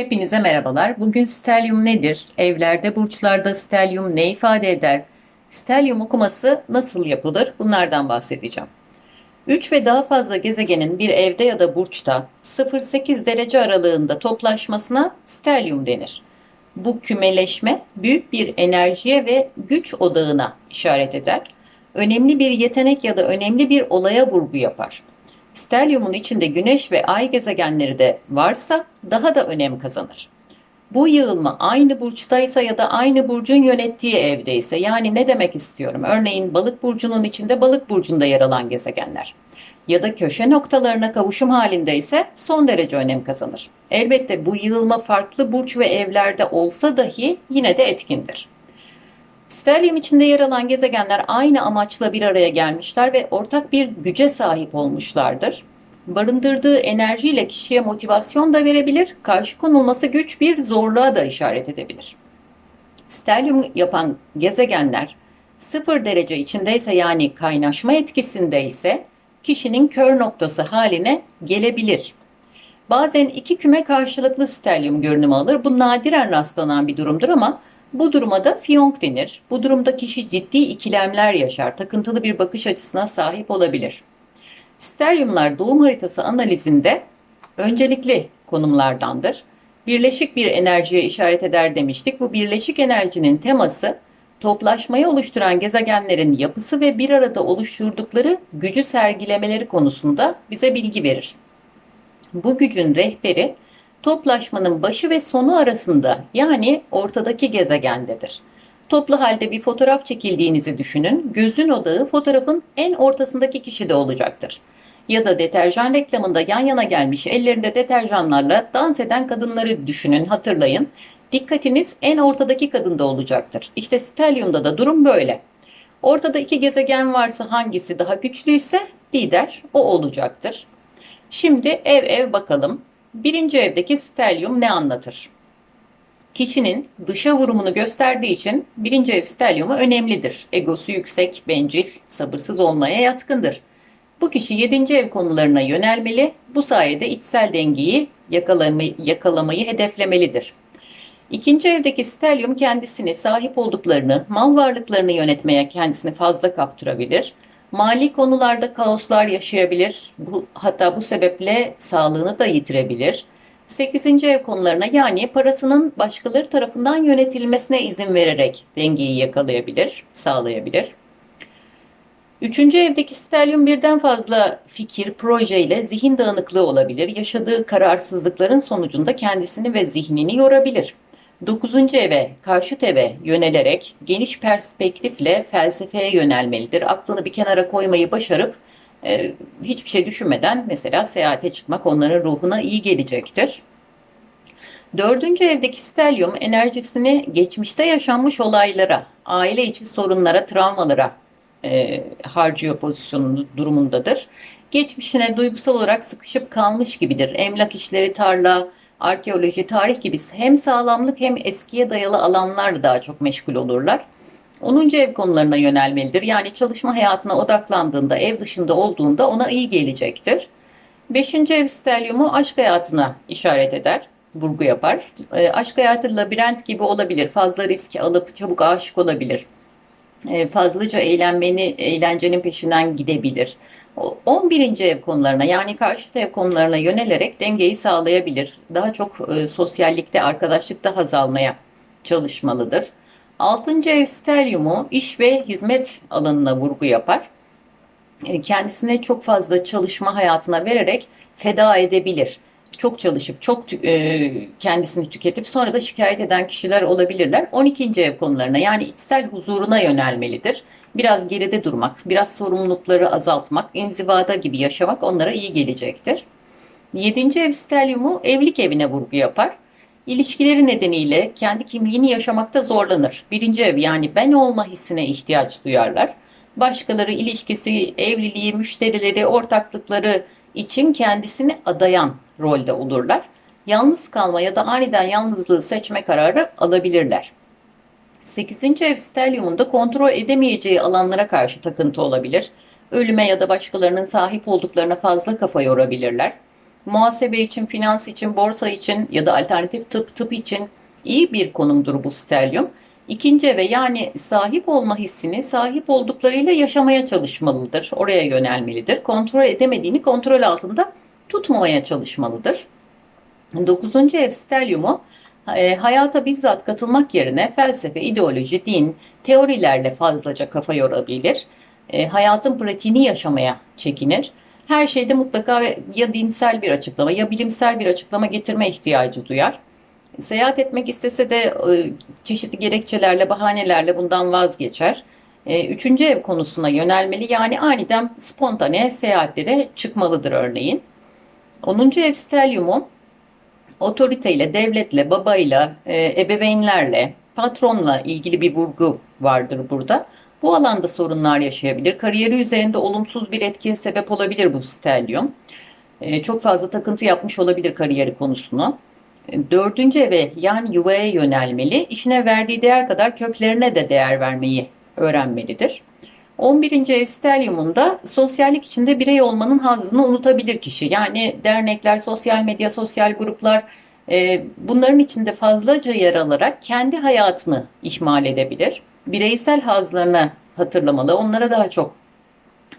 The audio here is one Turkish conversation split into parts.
Hepinize merhabalar. Bugün stelyum nedir? Evlerde, burçlarda stelyum ne ifade eder? Stelyum okuması nasıl yapılır? Bunlardan bahsedeceğim. 3 ve daha fazla gezegenin bir evde ya da burçta 0-8 derece aralığında toplaşmasına stelyum denir. Bu kümeleşme büyük bir enerjiye ve güç odağına işaret eder. Önemli bir yetenek ya da önemli bir olaya vurgu yapar. Stelyumun içinde güneş ve ay gezegenleri de varsa daha da önem kazanır. Bu yığılma aynı burçtaysa ya da aynı burcun yönettiği evdeyse yani ne demek istiyorum? Örneğin balık burcunun içinde balık burcunda yer alan gezegenler ya da köşe noktalarına kavuşum halindeyse son derece önem kazanır. Elbette bu yığılma farklı burç ve evlerde olsa dahi yine de etkindir. Stelyum içinde yer alan gezegenler aynı amaçla bir araya gelmişler ve ortak bir güce sahip olmuşlardır. Barındırdığı enerjiyle kişiye motivasyon da verebilir, karşı konulması güç bir zorluğa da işaret edebilir. Stelyum yapan gezegenler sıfır derece içindeyse yani kaynaşma etkisindeyse kişinin kör noktası haline gelebilir. Bazen iki küme karşılıklı stelyum görünümü alır. Bu nadiren rastlanan bir durumdur ama bu duruma da fiyonk denir. Bu durumda kişi ciddi ikilemler yaşar, takıntılı bir bakış açısına sahip olabilir. Stelyumlar doğum haritası analizinde öncelikli konumlardandır. Birleşik bir enerjiye işaret eder demiştik. Bu birleşik enerjinin teması toplaşmayı oluşturan gezegenlerin yapısı ve bir arada oluşturdukları gücü sergilemeleri konusunda bize bilgi verir. Bu gücün rehberi toplaşmanın başı ve sonu arasında yani ortadaki gezegendedir. Toplu halde bir fotoğraf çekildiğinizi düşünün. Gözün odağı fotoğrafın en ortasındaki kişide olacaktır. Ya da deterjan reklamında yan yana gelmiş ellerinde deterjanlarla dans eden kadınları düşünün, hatırlayın. Dikkatiniz en ortadaki kadında olacaktır. İşte stelyumda da durum böyle. Ortada iki gezegen varsa hangisi daha güçlüyse lider o olacaktır. Şimdi ev ev bakalım. Birinci evdeki stelyum ne anlatır? Kişinin dışa vurumunu gösterdiği için birinci ev stelyumu önemlidir. Egosu yüksek, bencil, sabırsız olmaya yatkındır. Bu kişi yedinci ev konularına yönelmeli, bu sayede içsel dengeyi yakalamayı, yakalamayı hedeflemelidir. İkinci evdeki stelyum kendisini sahip olduklarını, mal varlıklarını yönetmeye kendisini fazla kaptırabilir. Mali konularda kaoslar yaşayabilir. Bu, hatta bu sebeple sağlığını da yitirebilir. 8. ev konularına yani parasının başkaları tarafından yönetilmesine izin vererek dengeyi yakalayabilir, sağlayabilir. Üçüncü evdeki stelyum birden fazla fikir, proje ile zihin dağınıklığı olabilir. Yaşadığı kararsızlıkların sonucunda kendisini ve zihnini yorabilir. Dokuzuncu eve, karşıt eve yönelerek geniş perspektifle felsefeye yönelmelidir. Aklını bir kenara koymayı başarıp e, hiçbir şey düşünmeden mesela seyahate çıkmak onların ruhuna iyi gelecektir. Dördüncü evdeki stelyum enerjisini geçmişte yaşanmış olaylara, aile içi sorunlara, travmalara e, harcıyor pozisyonu durumundadır. Geçmişine duygusal olarak sıkışıp kalmış gibidir. Emlak işleri, tarla, arkeoloji, tarih gibi hem sağlamlık hem eskiye dayalı alanlar daha çok meşgul olurlar. 10. ev konularına yönelmelidir. Yani çalışma hayatına odaklandığında, ev dışında olduğunda ona iyi gelecektir. 5. ev stelyumu aşk hayatına işaret eder, vurgu yapar. E, aşk hayatı labirent gibi olabilir. Fazla risk alıp çabuk aşık olabilir. E, fazlaca eğlenmeni, eğlencenin peşinden gidebilir. 11. ev konularına yani karşıt ev konularına yönelerek dengeyi sağlayabilir. Daha çok e, sosyallikte, arkadaşlıkta haz almaya çalışmalıdır. 6. ev stelyumu iş ve hizmet alanına vurgu yapar. E, kendisine çok fazla çalışma hayatına vererek feda edebilir. Çok çalışıp çok e, kendisini tüketip sonra da şikayet eden kişiler olabilirler. 12. ev konularına yani içsel huzuruna yönelmelidir biraz geride durmak, biraz sorumlulukları azaltmak, inzivada gibi yaşamak onlara iyi gelecektir. Yedinci ev stelyumu evlilik evine vurgu yapar. İlişkileri nedeniyle kendi kimliğini yaşamakta zorlanır. Birinci ev yani ben olma hissine ihtiyaç duyarlar. Başkaları ilişkisi, evliliği, müşterileri, ortaklıkları için kendisini adayan rolde olurlar. Yalnız kalma ya da aniden yalnızlığı seçme kararı alabilirler. 8. ev stelyumunda kontrol edemeyeceği alanlara karşı takıntı olabilir. Ölüme ya da başkalarının sahip olduklarına fazla kafa yorabilirler. Muhasebe için, finans için, borsa için ya da alternatif tıp tıp için iyi bir konumdur bu stelyum. İkinci eve yani sahip olma hissini sahip olduklarıyla yaşamaya çalışmalıdır. Oraya yönelmelidir. Kontrol edemediğini kontrol altında tutmamaya çalışmalıdır. Dokuzuncu ev stelyumu e, hayata bizzat katılmak yerine felsefe, ideoloji, din, teorilerle fazlaca kafa yorabilir. E, hayatın pratiğini yaşamaya çekinir. Her şeyde mutlaka ya dinsel bir açıklama ya bilimsel bir açıklama getirme ihtiyacı duyar. Seyahat etmek istese de e, çeşitli gerekçelerle, bahanelerle bundan vazgeçer. E, üçüncü ev konusuna yönelmeli yani aniden spontane seyahatlere çıkmalıdır örneğin. Onuncu ev stelyumu otoriteyle, devletle, babayla, e, ebeveynlerle, patronla ilgili bir vurgu vardır burada. Bu alanda sorunlar yaşayabilir. Kariyeri üzerinde olumsuz bir etkiye sebep olabilir bu stelyum. Çok fazla takıntı yapmış olabilir kariyeri konusunu. Dördüncü eve yani yuvaya yönelmeli, işine verdiği değer kadar köklerine de değer vermeyi öğrenmelidir. 11. ev sosyallik içinde birey olmanın hazzını unutabilir kişi. Yani dernekler, sosyal medya, sosyal gruplar e, bunların içinde fazlaca yer alarak kendi hayatını ihmal edebilir. Bireysel hazlarını hatırlamalı, onlara daha çok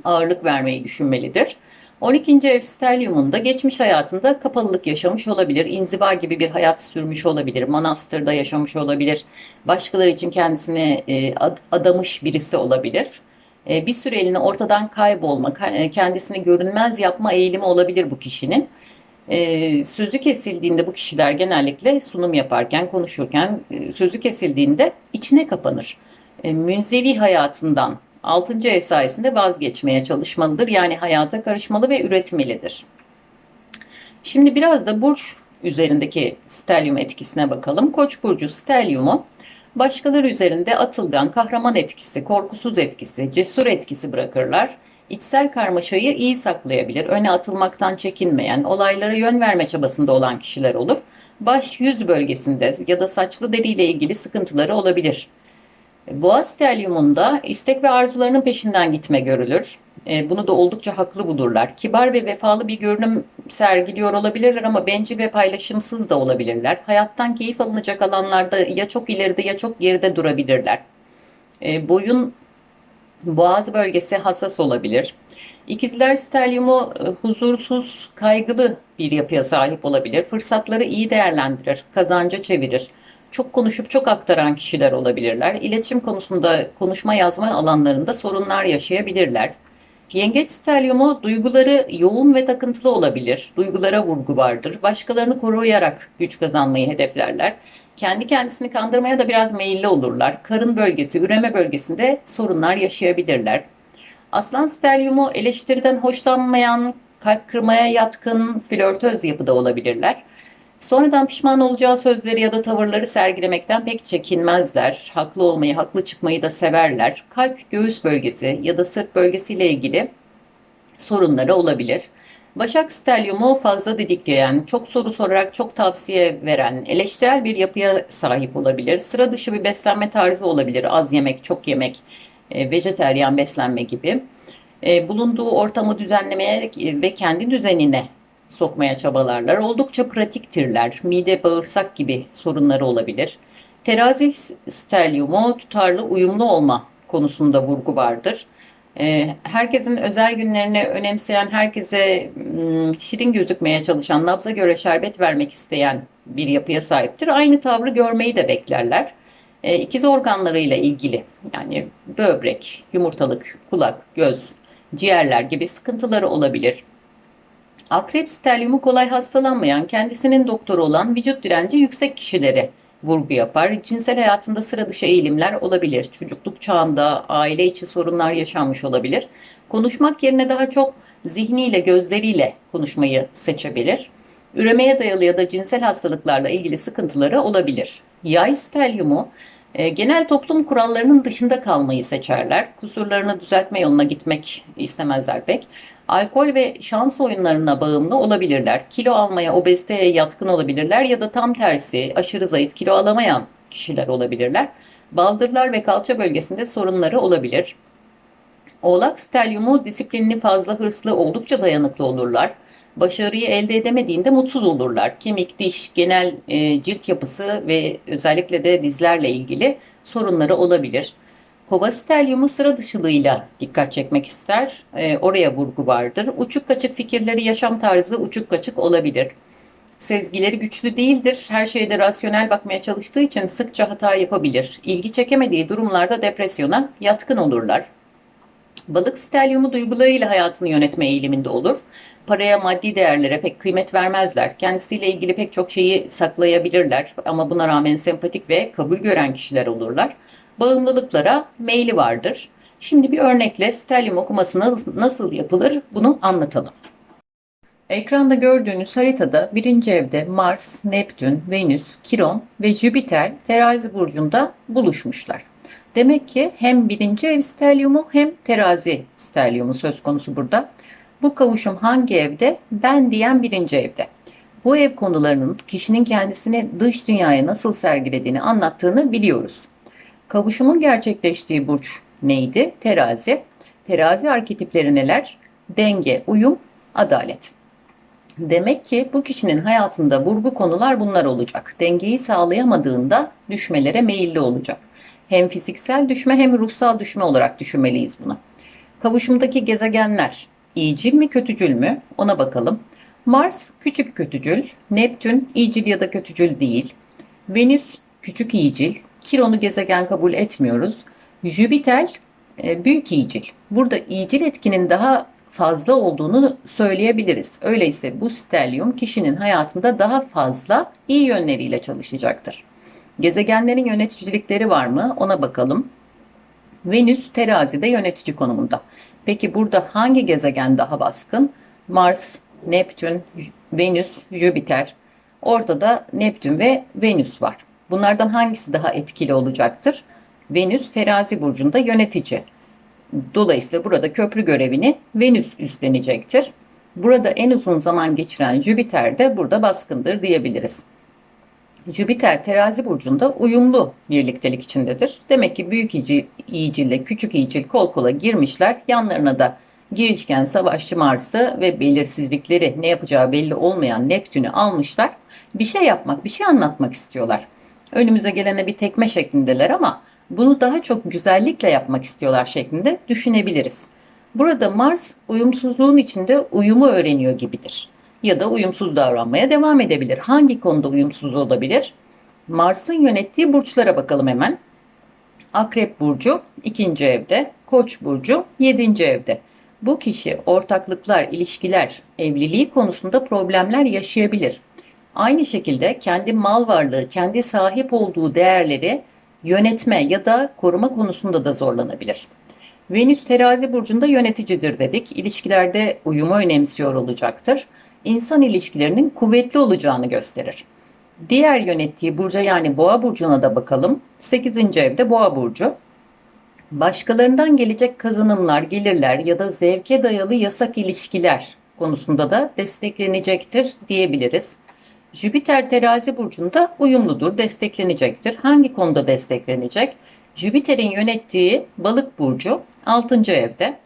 ağırlık vermeyi düşünmelidir. 12. ev stelyumunda geçmiş hayatında kapalılık yaşamış olabilir, inziva gibi bir hayat sürmüş olabilir, manastırda yaşamış olabilir, başkaları için kendisini e, adamış birisi olabilir. E, bir süreliğine ortadan kaybolma, e, kendisini görünmez yapma eğilimi olabilir bu kişinin. Sözü kesildiğinde bu kişiler genellikle sunum yaparken, konuşurken sözü kesildiğinde içine kapanır. Münzevi hayatından 6. ev vazgeçmeye çalışmalıdır. Yani hayata karışmalı ve üretmelidir. Şimdi biraz da burç üzerindeki stelyum etkisine bakalım. Koç burcu stelyumu başkaları üzerinde atılgan, kahraman etkisi, korkusuz etkisi, cesur etkisi bırakırlar. İçsel karmaşayı iyi saklayabilir, öne atılmaktan çekinmeyen, olaylara yön verme çabasında olan kişiler olur. Baş yüz bölgesinde ya da saçlı deriyle ilgili sıkıntıları olabilir. Boğaz stelyumunda istek ve arzularının peşinden gitme görülür. E, bunu da oldukça haklı bulurlar. Kibar ve vefalı bir görünüm sergiliyor olabilirler ama bencil ve paylaşımsız da olabilirler. Hayattan keyif alınacak alanlarda ya çok ileride ya çok geride durabilirler. E, boyun boğaz bölgesi hassas olabilir. İkizler stelyumu e, huzursuz, kaygılı bir yapıya sahip olabilir. Fırsatları iyi değerlendirir, kazanca çevirir çok konuşup çok aktaran kişiler olabilirler. İletişim konusunda konuşma yazma alanlarında sorunlar yaşayabilirler. Yengeç stelyumu duyguları yoğun ve takıntılı olabilir. Duygulara vurgu vardır. Başkalarını koruyarak güç kazanmayı hedeflerler. Kendi kendisini kandırmaya da biraz meyilli olurlar. Karın bölgesi, üreme bölgesinde sorunlar yaşayabilirler. Aslan stelyumu eleştiriden hoşlanmayan, kalp kırmaya yatkın, flörtöz yapıda olabilirler. Sonradan pişman olacağı sözleri ya da tavırları sergilemekten pek çekinmezler. Haklı olmayı, haklı çıkmayı da severler. Kalp, göğüs bölgesi ya da sırt bölgesiyle ilgili sorunları olabilir. Başak stelyumu fazla didikleyen, çok soru sorarak çok tavsiye veren, eleştirel bir yapıya sahip olabilir. Sıra dışı bir beslenme tarzı olabilir. Az yemek, çok yemek, e, vejeteryan beslenme gibi. E, bulunduğu ortamı düzenlemeye ve kendi düzenine sokmaya çabalarlar. Oldukça pratiktirler. Mide, bağırsak gibi sorunları olabilir. Terazi stelyumu tutarlı, uyumlu olma konusunda vurgu vardır. Ee, herkesin özel günlerini önemseyen, herkese hmm, şirin gözükmeye çalışan, nabza göre şerbet vermek isteyen bir yapıya sahiptir. Aynı tavrı görmeyi de beklerler. Ee, ikiz organlarıyla ilgili yani böbrek, yumurtalık, kulak, göz, ciğerler gibi sıkıntıları olabilir. Akrep stelyumu kolay hastalanmayan, kendisinin doktoru olan vücut direnci yüksek kişileri vurgu yapar. Cinsel hayatında sıra dışı eğilimler olabilir. Çocukluk çağında aile içi sorunlar yaşanmış olabilir. Konuşmak yerine daha çok zihniyle, gözleriyle konuşmayı seçebilir. Üremeye dayalı ya da cinsel hastalıklarla ilgili sıkıntıları olabilir. Yay stelyumu e, genel toplum kurallarının dışında kalmayı seçerler. Kusurlarını düzeltme yoluna gitmek istemezler pek. Alkol ve şans oyunlarına bağımlı olabilirler. Kilo almaya, obeziteye yatkın olabilirler ya da tam tersi aşırı zayıf kilo alamayan kişiler olabilirler. Baldırlar ve kalça bölgesinde sorunları olabilir. Oğlak stelyumu disiplinli, fazla hırslı, oldukça dayanıklı olurlar. Başarıyı elde edemediğinde mutsuz olurlar. Kemik, diş, genel e, cilt yapısı ve özellikle de dizlerle ilgili sorunları olabilir. Kova stelyumu sıra dışılığıyla dikkat çekmek ister. E, oraya vurgu vardır. Uçuk kaçık fikirleri, yaşam tarzı uçuk kaçık olabilir. Sezgileri güçlü değildir. Her şeyde rasyonel bakmaya çalıştığı için sıkça hata yapabilir. İlgi çekemediği durumlarda depresyona yatkın olurlar. Balık stelyumu duygularıyla hayatını yönetme eğiliminde olur. Paraya, maddi değerlere pek kıymet vermezler. Kendisiyle ilgili pek çok şeyi saklayabilirler ama buna rağmen sempatik ve kabul gören kişiler olurlar. Bağımlılıklara meyli vardır. Şimdi bir örnekle stelyum okuması nasıl yapılır bunu anlatalım. Ekranda gördüğünüz haritada birinci evde Mars, Neptün, Venüs, Kiron ve Jüpiter terazi burcunda buluşmuşlar. Demek ki hem birinci ev stelyumu hem terazi stelyumu söz konusu burada. Bu kavuşum hangi evde? Ben diyen birinci evde. Bu ev konularının kişinin kendisini dış dünyaya nasıl sergilediğini anlattığını biliyoruz. Kavuşumun gerçekleştiği burç neydi? Terazi. Terazi arketipleri neler? Denge, uyum, adalet. Demek ki bu kişinin hayatında vurgu konular bunlar olacak. Dengeyi sağlayamadığında düşmelere meyilli olacak. Hem fiziksel düşme hem ruhsal düşme olarak düşünmeliyiz bunu. Kavuşumdaki gezegenler iyicil mi kötücül mü ona bakalım. Mars küçük kötücül, Neptün iyicil ya da kötücül değil. Venüs küçük iyicil, Kiron'u gezegen kabul etmiyoruz. Jüpiter e, büyük iyicil. Burada iyicil etkinin daha fazla olduğunu söyleyebiliriz. Öyleyse bu stelyum kişinin hayatında daha fazla iyi yönleriyle çalışacaktır. Gezegenlerin yöneticilikleri var mı? Ona bakalım. Venüs terazide yönetici konumunda. Peki burada hangi gezegen daha baskın? Mars, Neptün, Venüs, Jüpiter. Ortada Neptün ve Venüs var. Bunlardan hangisi daha etkili olacaktır? Venüs terazi burcunda yönetici. Dolayısıyla burada köprü görevini Venüs üstlenecektir. Burada en uzun zaman geçiren Jüpiter de burada baskındır diyebiliriz. Jüpiter terazi burcunda uyumlu birliktelik içindedir. Demek ki büyük iyicil ile küçük iyicil kol kola girmişler. Yanlarına da girişken savaşçı Mars'ı ve belirsizlikleri ne yapacağı belli olmayan Neptün'ü almışlar. Bir şey yapmak, bir şey anlatmak istiyorlar. Önümüze gelene bir tekme şeklindeler ama bunu daha çok güzellikle yapmak istiyorlar şeklinde düşünebiliriz. Burada Mars uyumsuzluğun içinde uyumu öğreniyor gibidir. Ya da uyumsuz davranmaya devam edebilir. Hangi konuda uyumsuz olabilir? Mars'ın yönettiği burçlara bakalım hemen. Akrep burcu ikinci evde, Koç burcu yedinci evde. Bu kişi ortaklıklar, ilişkiler, evliliği konusunda problemler yaşayabilir. Aynı şekilde kendi mal varlığı, kendi sahip olduğu değerleri yönetme ya da koruma konusunda da zorlanabilir. Venüs terazi burcunda yöneticidir dedik. İlişkilerde uyumu önemsiyor olacaktır. İnsan ilişkilerinin kuvvetli olacağını gösterir. Diğer yönettiği burca yani boğa burcuna da bakalım. 8. evde boğa burcu. Başkalarından gelecek kazanımlar, gelirler ya da zevke dayalı yasak ilişkiler konusunda da desteklenecektir diyebiliriz. Jüpiter terazi burcunda uyumludur, desteklenecektir. Hangi konuda desteklenecek? Jüpiter'in yönettiği balık burcu 6. evde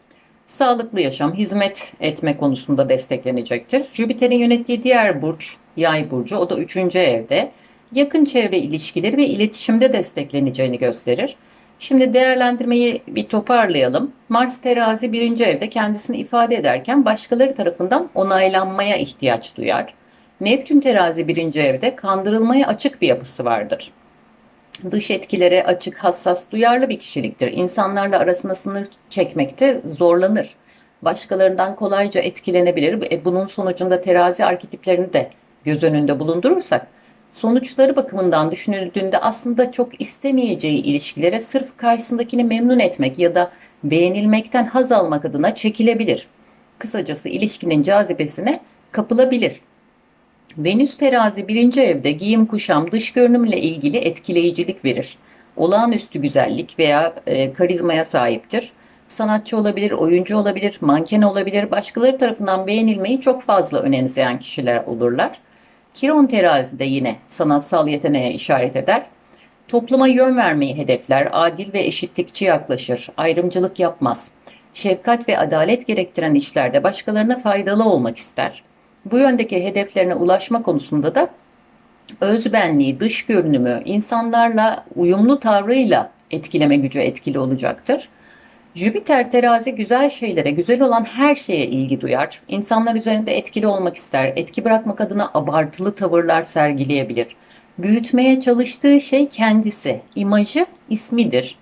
sağlıklı yaşam, hizmet etme konusunda desteklenecektir. Jüpiter'in yönettiği diğer burç yay burcu o da 3. evde yakın çevre ilişkileri ve iletişimde destekleneceğini gösterir. Şimdi değerlendirmeyi bir toparlayalım. Mars terazi birinci evde kendisini ifade ederken başkaları tarafından onaylanmaya ihtiyaç duyar. Neptün terazi birinci evde kandırılmaya açık bir yapısı vardır. Dış etkilere açık, hassas, duyarlı bir kişiliktir. İnsanlarla arasında sınır çekmekte zorlanır. Başkalarından kolayca etkilenebilir. E, bunun sonucunda terazi arketiplerini de göz önünde bulundurursak, sonuçları bakımından düşünüldüğünde aslında çok istemeyeceği ilişkilere sırf karşısındakini memnun etmek ya da beğenilmekten haz almak adına çekilebilir. Kısacası ilişkinin cazibesine kapılabilir. Venüs terazi birinci evde giyim kuşam dış görünümle ilgili etkileyicilik verir. Olağanüstü güzellik veya e, karizmaya sahiptir. Sanatçı olabilir, oyuncu olabilir, manken olabilir, başkaları tarafından beğenilmeyi çok fazla önemseyen kişiler olurlar. Kiron terazi de yine sanatsal yeteneğe işaret eder. Topluma yön vermeyi hedefler, adil ve eşitlikçi yaklaşır, ayrımcılık yapmaz. Şefkat ve adalet gerektiren işlerde başkalarına faydalı olmak ister Bu yöndeki hedeflerine ulaşma konusunda da özbenliği, dış görünümü, insanlarla uyumlu tavrıyla etkileme gücü etkili olacaktır. Jüpiter terazi güzel şeylere, güzel olan her şeye ilgi duyar. İnsanlar üzerinde etkili olmak ister. Etki bırakmak adına abartılı tavırlar sergileyebilir. Büyütmeye çalıştığı şey kendisi, imajı, ismidir.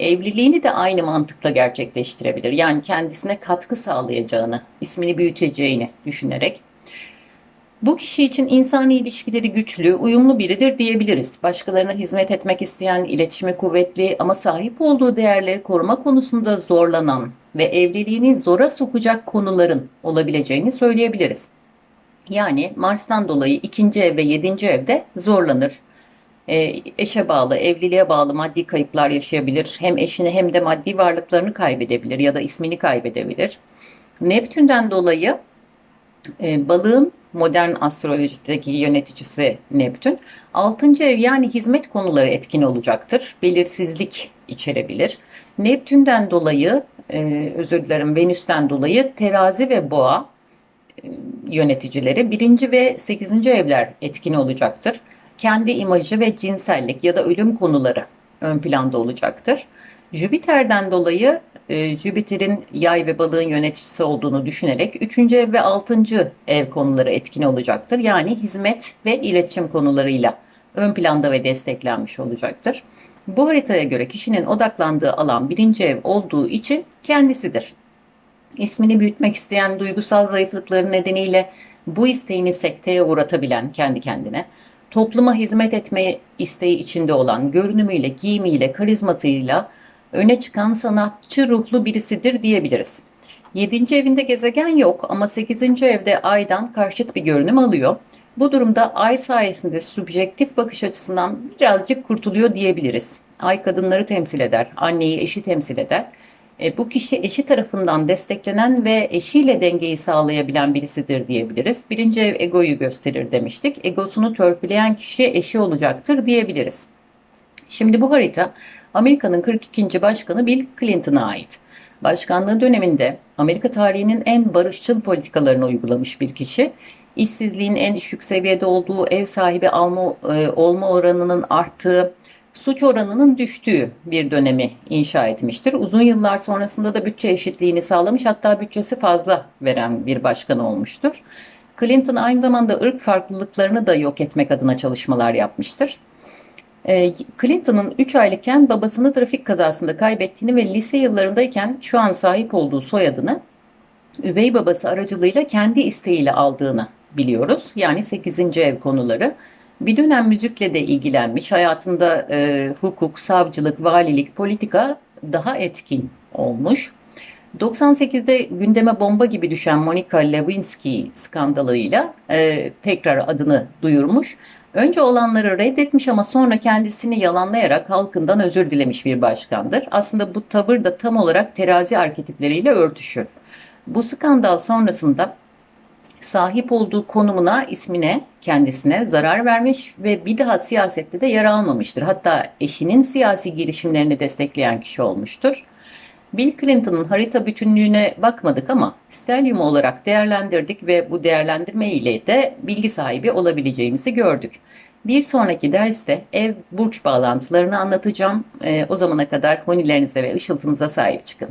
Evliliğini de aynı mantıkla gerçekleştirebilir. Yani kendisine katkı sağlayacağını, ismini büyüteceğini düşünerek. Bu kişi için insani ilişkileri güçlü, uyumlu biridir diyebiliriz. Başkalarına hizmet etmek isteyen, iletişime kuvvetli ama sahip olduğu değerleri koruma konusunda zorlanan ve evliliğini zora sokacak konuların olabileceğini söyleyebiliriz. Yani Mars'tan dolayı ikinci ev ve yedinci evde zorlanır. E, eşe bağlı, evliliğe bağlı maddi kayıplar yaşayabilir. Hem eşini hem de maddi varlıklarını kaybedebilir ya da ismini kaybedebilir. Neptün'den dolayı e, balığın modern astrolojideki yöneticisi Neptün. Altıncı ev yani hizmet konuları etkin olacaktır. Belirsizlik içerebilir. Neptün'den dolayı, e, özür dilerim Venüs'ten dolayı terazi ve boğa e, yöneticileri birinci ve sekizinci evler etkin olacaktır. Kendi imajı ve cinsellik ya da ölüm konuları ön planda olacaktır. Jüpiter'den dolayı e, Jüpiter'in yay ve balığın yöneticisi olduğunu düşünerek 3. ev ve 6. ev konuları etkin olacaktır. Yani hizmet ve iletişim konularıyla ön planda ve desteklenmiş olacaktır. Bu haritaya göre kişinin odaklandığı alan birinci ev olduğu için kendisidir. İsmini büyütmek isteyen duygusal zayıflıkları nedeniyle bu isteğini sekteye uğratabilen kendi kendine, topluma hizmet etmeye isteği içinde olan görünümüyle, giyimiyle, karizmasıyla öne çıkan sanatçı ruhlu birisidir diyebiliriz. 7. evinde gezegen yok ama 8. evde aydan karşıt bir görünüm alıyor. Bu durumda ay sayesinde subjektif bakış açısından birazcık kurtuluyor diyebiliriz. Ay kadınları temsil eder, anneyi eşi temsil eder. E, bu kişi eşi tarafından desteklenen ve eşiyle dengeyi sağlayabilen birisidir diyebiliriz. Birinci ev egoyu gösterir demiştik. Egosunu törpüleyen kişi eşi olacaktır diyebiliriz. Şimdi bu harita Amerika'nın 42. başkanı Bill Clinton'a ait. Başkanlığı döneminde Amerika tarihinin en barışçıl politikalarını uygulamış bir kişi. İşsizliğin en düşük seviyede olduğu, ev sahibi alma, e, olma oranının arttığı, suç oranının düştüğü bir dönemi inşa etmiştir. Uzun yıllar sonrasında da bütçe eşitliğini sağlamış hatta bütçesi fazla veren bir başkan olmuştur. Clinton aynı zamanda ırk farklılıklarını da yok etmek adına çalışmalar yapmıştır. Ee, Clinton'ın 3 aylıkken babasını trafik kazasında kaybettiğini ve lise yıllarındayken şu an sahip olduğu soyadını üvey babası aracılığıyla kendi isteğiyle aldığını biliyoruz. Yani 8. ev konuları. Bir dönem müzikle de ilgilenmiş. Hayatında e, hukuk, savcılık, valilik, politika daha etkin olmuş. 98'de gündeme bomba gibi düşen Monica Lewinsky skandalıyla e, tekrar adını duyurmuş. Önce olanları reddetmiş ama sonra kendisini yalanlayarak halkından özür dilemiş bir başkandır. Aslında bu tavır da tam olarak terazi arketipleriyle örtüşür. Bu skandal sonrasında sahip olduğu konumuna, ismine, kendisine zarar vermiş ve bir daha siyasette de yer almamıştır. Hatta eşinin siyasi girişimlerini destekleyen kişi olmuştur. Bill Clinton'ın harita bütünlüğüne bakmadık ama stelyum olarak değerlendirdik ve bu değerlendirme ile de bilgi sahibi olabileceğimizi gördük. Bir sonraki derste ev burç bağlantılarını anlatacağım. E, o zamana kadar honilerinize ve ışıltınıza sahip çıkın.